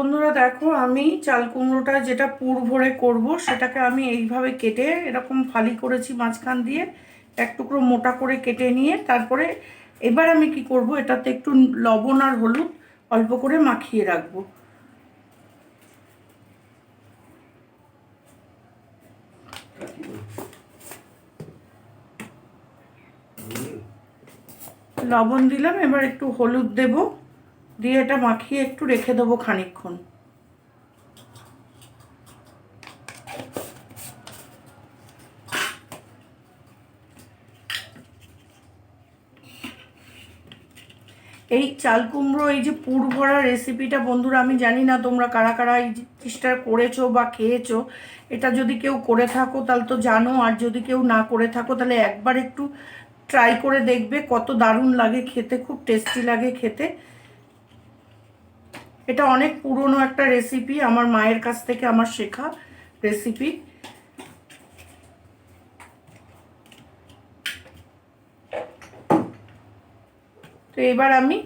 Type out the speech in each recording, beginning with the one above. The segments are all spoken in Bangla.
বন্ধুরা দেখো, আমি চাল কুমড়োটা যেটা পুর ভরে করব, সেটাকে আমি এইভাবে কেটে এরকম ফালি করেছি মাঝখান দিয়ে, এক টুকরো মোটা করে কেটে নিয়ে, তারপরে এবার আমি কি করব, এটাতে একটু লবণ আর হলুদ অল্প করে মাখিয়ে রাখব। লবণ দিলাম, এবার একটু হলুদ দেব। দিয়ে এটা মাখিয়ে একটু রেখে দেবো খানিকক্ষণ। এই চাল কুমড়ো, এই যে পুর ভরা রেসিপিটা বন্ধুরা, আমি জানি না তোমরা কারা কারা এই জিনিসটা করেছ বা খেয়েছো। এটা যদি কেউ করে থাকো, তাহলে তো জানো, আর যদি কেউ না করে থাকো, তাহলে একবার একটু ট্রাই করে দেখবে কত দারুণ লাগে খেতে, খুব টেস্টি লাগে খেতে। এটা অনেক পুরনো একটা রেসিপি আমার মায়ের কাছ থেকে আমার শেখা রেসিপি তো এবার আমি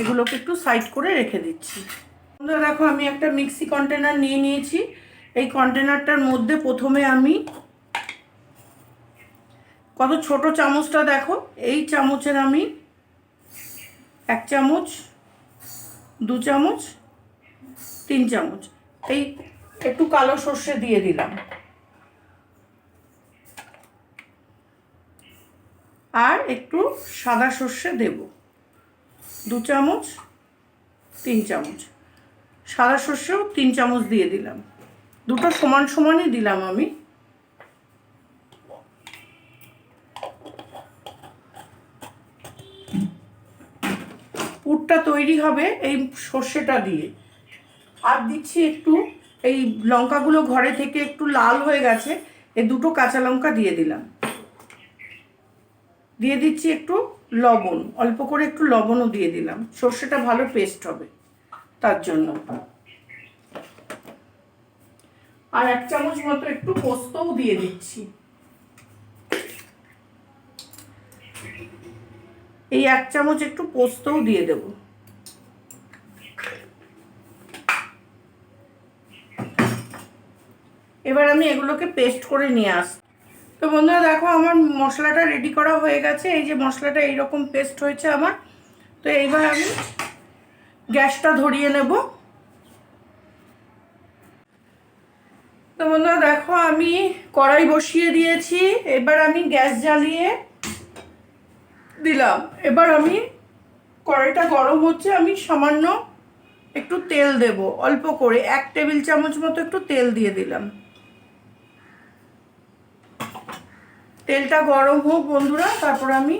এগুলোকে একটু সাইড করে রেখে দিচ্ছি। দেখো, আমি একটা মিক্সি কন্টেনার নিয়ে নিয়েছি। এই কন্টেনারটার মধ্যে প্রথমে আমি কত ছোট চামচটা দেখো। এই চামচের আমি এক চামচ, দু চামচ তিন চামচ। এই একটু কালো সর্ষে দিয়ে দিলাম। আর একটু সাদা সর্ষে দেব। দু চামচ, তিন চামচ। সাদা সর্ষেও তিন চামচ দিয়ে দিলাম। দুটো সমান সমানই দিলাম আমি। পুরটা তৈরি হবে এই সর্ষেটা দিয়ে। আর দিচ্ছি একটু এই লঙ্কাগুলো ঘরে থেকে একটু লাল হয়ে গেছে এই দুটো কাঁচা লঙ্কা দিয়ে দিলাম। দিয়ে দিচ্ছি একটু লবণ, অল্প করে একটু লবণও দিয়ে দিলাম, সর্ষেটা ভালো পেস্ট হবে তার জন্য। আর এক চামচ মতো একটু পোস্তও দিয়ে দিচ্ছি। এই এক চামচ একটু পোস্তও দিয়ে দেব। এবার আমি এগুলোকে পেস্ট করে নিয়ে আস তো বন্ধুরা দেখো, আমার মশলাটা রেডি করা হয়ে গেছে। এই যে মশলাটা এইরকম পেস্ট হয়েছে আমার। তো এইবার আমি গ্যাসটা ধরিয়ে নেব। তো বন্ধুরা দেখো, আমি কড়াই বসিয়ে দিয়েছি। এবার আমি গ্যাস জ্বালিয়ে দিলাম। এবার আমি কড়াইটা গরম হচ্ছে, আমি সামান্য একটু তেল দেব, অল্প করে। এক টেবিল চামচ মতো একটু তেল দিয়ে দিলাম। তেলটা গরম হোক বন্ধুরা, তারপর আমি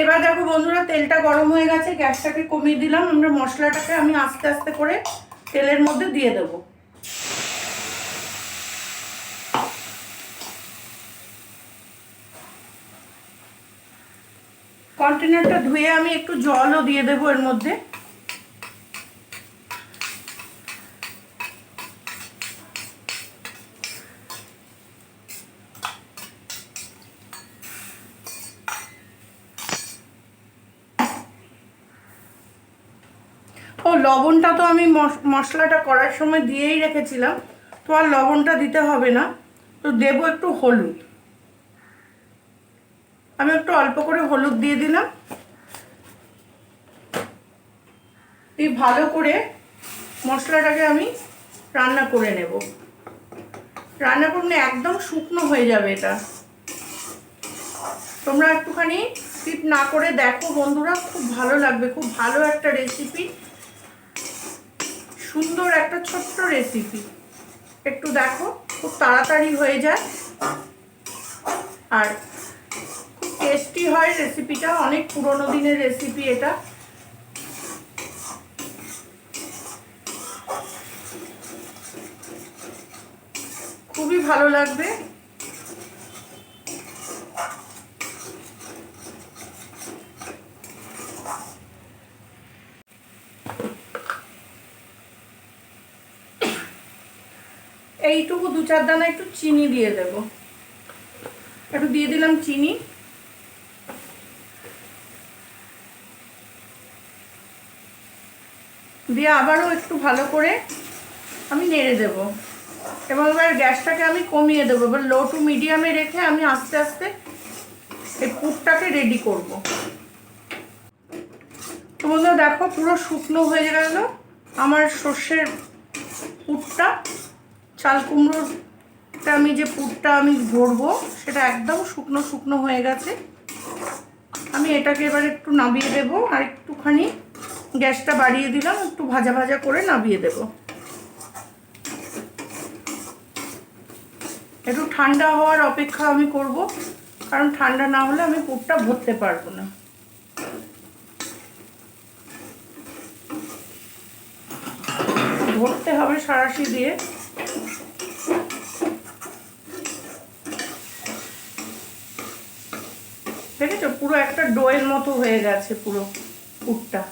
এবার দেখো বন্ধুরা, তেলটা গরম হয়ে গেছে, গ্যাসটাকে কমিয়ে দিলাম, আমরা মশলাটাকে আমি আস্তে আস্তে করে তেলের মধ্যে দিয়ে দেবো। কন্টেনারটা ধুয়ে আমি একটু জলও দিয়ে দেবো এর মধ্যে। ও লবণটা তো আমি মশ- মশলাটা করার সময় দিয়েই রেখেছিলাম, তো আর লবণটা দিতে হবে না। তো দেবো একটু হলুদ। আমি একটু অল্প করে হলুদ দিয়ে দিলাম। দিয়ে ভালো করে মশলাটাকে আমি রান্না করে নেব। রান্না করলে একদম শুকনো হয়ে যাবে এটা। তোমরা একটুখানি স্কিপ না করে দেখো বন্ধুরা, খুব ভালো লাগবে, খুব ভালো একটা রেসিপি সুন্দর একটা ছোট্ট রেসিপি একটু দেখো, খুব তাড়াতাড়ি হয়ে যায়। আর খুব টেস্টি হয় রেসিপিটা অনেক পুরনো দিনের রেসিপি এটা। খুবই ভালো লাগবে এইটুকু দু চার দানা একটু চিনি দিয়ে দেব। একটু দিয়ে দিলাম চিনি। দিয়ে আবারও একটু ভালো করে আমি নেড়ে দেব। এবং এবার গ্যাসটাকে আমি কমিয়ে দেবো। এবার লো টু মিডিয়ামে রেখে আমি আস্তে আস্তে এই পুরটাকে রেডি করব। তো বন্ধুরা দেখো পুরো শুকনো হয়ে গেল। আমার সর্ষের পুরটা চাল কুমড়োটা আমি যে পুরটা আমি ভরবো, সেটা একদম শুকনো শুকনো হয়ে গেছে। আমি এটাকে এবার একটু নামিয়ে দেব, আর একটুখানি গ্যাসটা বাড়িয়ে দিলাম, একটু ভাজা ভাজা করে নামিয়ে দেব। একটু ঠান্ডা হওয়ার অপেক্ষা আমি করব, কারণ ঠান্ডা না হলে আমি পুরটা ভরতে পারব না। ভরতে হবে সারাশি দিয়ে দেখেছ পুরো একটা ডোয়ের মতো হয়ে গেছে পুরো পুরটা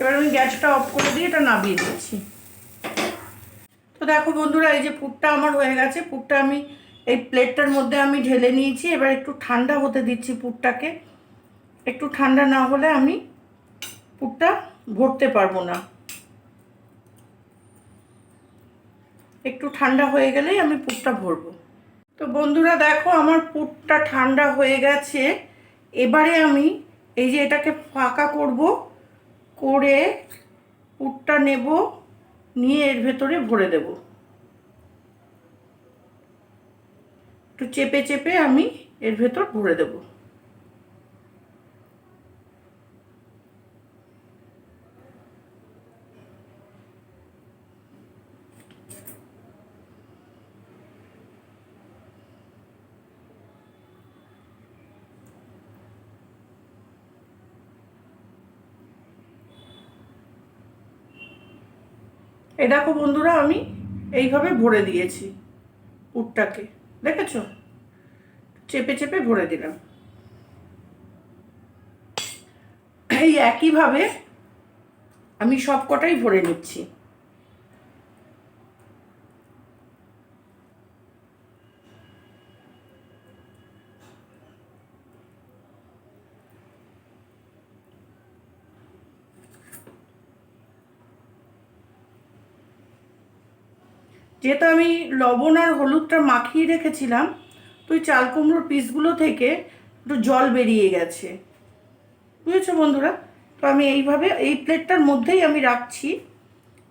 এবার আমি গ্যাসটা অফ করে দিয়ে এটা নামিয়ে দিচ্ছি। তো দেখো বন্ধুরা, এই যে পুরটা আমার হয়ে গেছে। পুরটা আমি এই প্লেটটার মধ্যে আমি ঢেলে নিয়েছি, এবার একটু ঠান্ডা হতে দিচ্ছি পুরটাকে। একটু ঠান্ডা না হলে আমি পুরটা ভরতে পারব না। একটু ঠান্ডা হয়ে গেলেই আমি পুরটা ভরবো। তো বন্ধুরা দেখো, আমার পুরটা ঠান্ডা হয়ে গেছে। এবারে আমি এই যে এটাকে ফাঁকা করব, করে পুরটা নেব, নিয়ে এর ভেতরে ভরে দেব। একটু চেপে চেপে আমি এর ভেতর ভরে দেব। এই দেখো বন্ধুরা, আমি এইভাবে ভরে দিয়েছি পুরটাকে দেখেছ? চেপে চেপে ভরে দিলাম। এই একইভাবে আমি সব কটাই ভরে নিচ্ছি। যেহেতু আমি লবণ আর হলুদটা মাখিয়ে রেখেছিলাম, তো ওই চাল কুমড়োর পিসগুলো থেকে একটু জল বেরিয়ে গেছে। বুঝেছ বন্ধুরা? তো আমি এইভাবে, এই প্লেটটার মধ্যেই আমি রাখছি।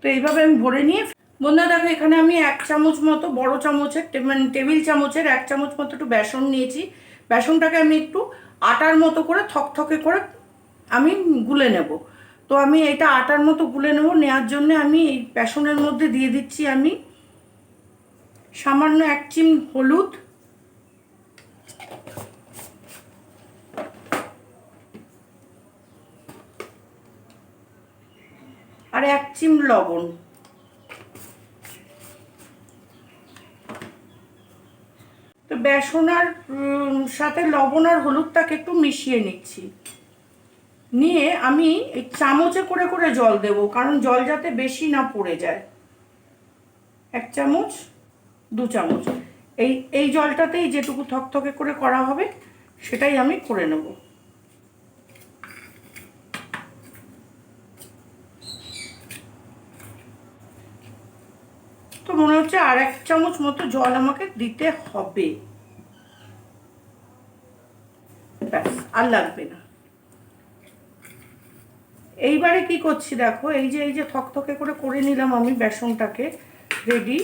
তো এইভাবে আমি ভরে নিয়ে, বন্ধুরা দেখো এখানে আমি এক চামচ মতো, বড় চামচের মানে টেবিল চামচের এক চামচ মতো একটু বেসন নিয়েছি। বেসনটাকে আমি একটু আটার মতো করে থকথকে করে আমি গুলে নেব। তো আমি এটা আটার মতো গুলে নেব নেওয়ার জন্য আমি এই বেসনের মধ্যে দিয়ে দিচ্ছি আমি সামান্য এক চিম হলুদ। আর এক চিম লবণ। তো বেসন আর সাথে লবণ আর হলুদটাকে একটু মিশিয়ে নিচ্ছি। নিয়ে আমি এই চামচে করে করে জল দেব, কারণ জল যাতে বেশি না পড়ে যায়। এক চামচ। দু চামচ। এই এই জলটাতেই যেটুকু থকথকে করে করা হবে, সেটাই আমি করে নেব। তো মনে হচ্ছে আর এক চামচ মতো জল আমাকে দিতে হবে। ব্যাস, আর লাগবে না। এইবারে কি করছি দেখো, এই যে এই যে থকথকে করে করে নিলাম আমি বেসনটাকে রেডি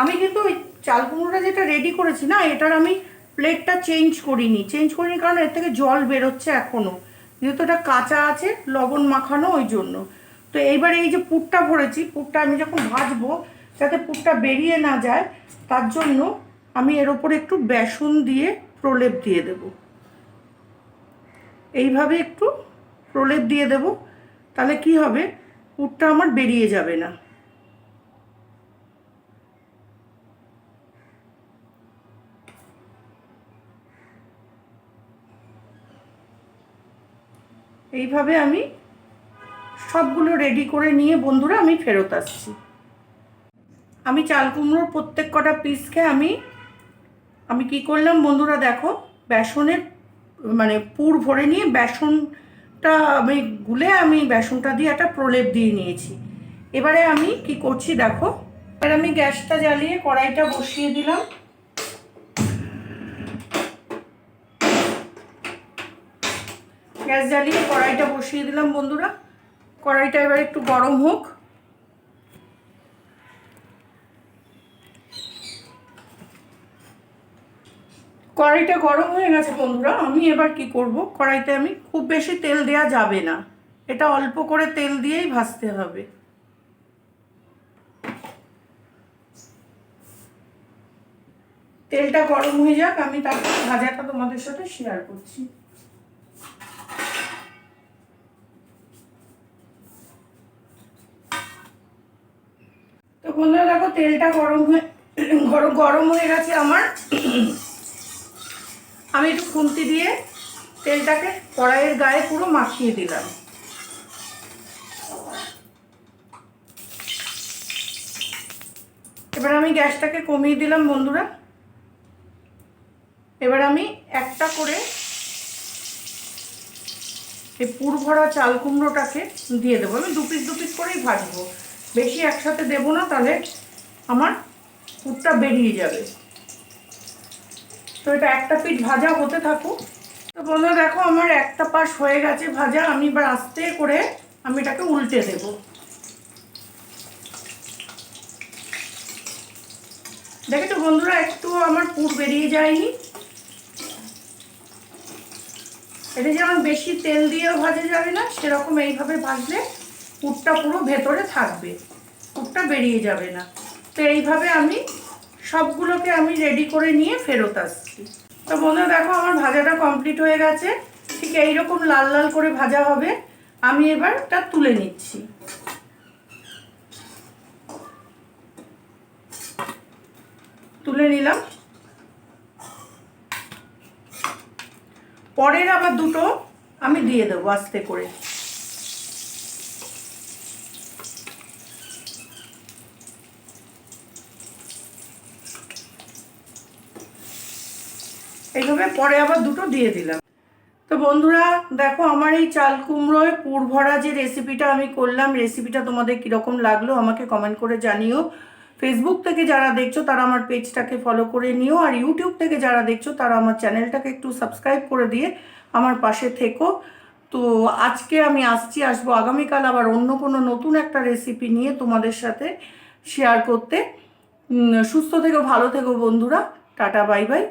আমি কিন্তু ওই চাল কুমড়োটা যেটা রেডি করেছি না, এটার আমি প্লেটটা চেঞ্জ করিনি। চেঞ্জ করিনি কারণ এর থেকে জল বেরোচ্ছে এখনও যেহেতু এটা কাঁচা আছে, লবণ মাখানো ওই জন্য। তো এইবার এই যে পুরটা ভরেছি, পুরটা আমি যখন ভাজবো, যাতে পুরটা বেরিয়ে না যায়, তার জন্য আমি এর ওপরে একটু বেসন দিয়ে প্রলেপ দিয়ে দেব। এইভাবে একটু প্রলেপ দিয়ে দেব, তাহলে কি হবে? পুরটা আমার বেরিয়ে যাবে না। এইভাবে আমি সবগুলো রেডি করে নিয়ে বন্ধুরা আমি ফেরত আসছি। আমি চাল কুমড়োর প্রত্যেক কটা পিসকে আমি আমি কি করলাম বন্ধুরা দেখো, বেসনের মানে পুর ভরে নিয়ে বেসনটা আমি গুলে আমি বেসনটা দিয়ে একটা প্রলেপ দিয়ে নিয়েছি। এবারে আমি কি করছি দেখো, এবার আমি গ্যাসটা জ্বালিয়ে কড়াইটা বসিয়ে দিলাম। গ্যাস জ্বালিয়ে কড়াইটা বসিয়ে দিলাম বন্ধুরা। কড়াইটা এবার একটু গরম হোক। কড়াইটা গরম হয়ে গেছে বন্ধুরা, আমি এবার কি করব? কড়াইতে আমি খুব বেশি তেল দেয়া যাবে না। এটা অল্প করে তেল দিয়েই ভাজতে হবে। তেলটা গরম হয়ে যাক, আমি তারপর ভাজাটা তোমাদের সাথে শেয়ার করছি। বন্ধুরা দেখো, তেলটা গরম হয়ে, গরম গরম হয়ে গেছে আমার। আমি একটু খুন্তি দিয়ে তেলটাকে কড়াইয়ের গায়ে পুরো মাখিয়ে দিলাম। এবার আমি গ্যাসটাকে কমিয়ে দিলাম, বন্ধুরা। এবার আমি একটা করে এই পুর ভরা চাল কুমড়োটাকে দিয়ে দেবো। আমি দু পিস দু পিস করেই ভাজবো। বেশি একসাথে দেবো না, তাহলে আমার পুরটা বেরিয়ে যাবে। তো এটা একটা পিঠ ভাজা হতে থাকুক। তো বন্ধুরা, দেখো আমার একটা পাশ হয়ে গেছে ভাজা, আমি এবার আস্তে করে আমি এটাকে উল্টে দেব। দেখে তো বন্ধুরা, একটু আমার পুর বেরিয়ে যায়নি। এটা যেমন বেশি তেল দিয়েও ভাজা যাবে না, সেরকম এইভাবে ভাজলে পুরটা পুরো ভেতরে থাকবে পুরটা বেরিয়ে যাবে না। তো এইভাবে আমি সবগুলোকে আমি রেডি করে নিয়ে ফেরত আসছি। তো বন্ধুরা দেখো, আমার ভাজাটা কমপ্লিট হয়ে গেছে। ঠিক এইরকম লাল লাল করে ভাজা হবে। আমি এবার এটা তুলে নিচ্ছি। তুলে নিলাম। পরের আবার দুটো আমি দিয়ে দেবো আস্তে করে। এইভাবে পরে আবার দুটো দিয়ে দিলাম। তো বন্ধুরা, দেখো আমার এই চাল কুমড়োয় পুর ভরা যে রেসিপিটা আমি করলাম। রেসিপিটা তোমাদের কীরকম লাগল আমাকে কমেন্ট করে জানিও। ফেসবুক থেকে যারা দেখছ, তারা আমার পেজটাকে ফলো করে নিও। আর ইউটিউব থেকে যারা দেখছ, তারা আমার চ্যানেলটাকে একটু সাবস্ক্রাইব করে দিয়ে আমার পাশে থেকো। তো আজকে আমি আসছি, আসব আগামীকাল আবার অন্য কোনো নতুন একটা রেসিপি নিয়ে তোমাদের সাথে শেয়ার করতে। সুস্থ থেকো, ভালো থেকো বন্ধুরা। Tata bye bye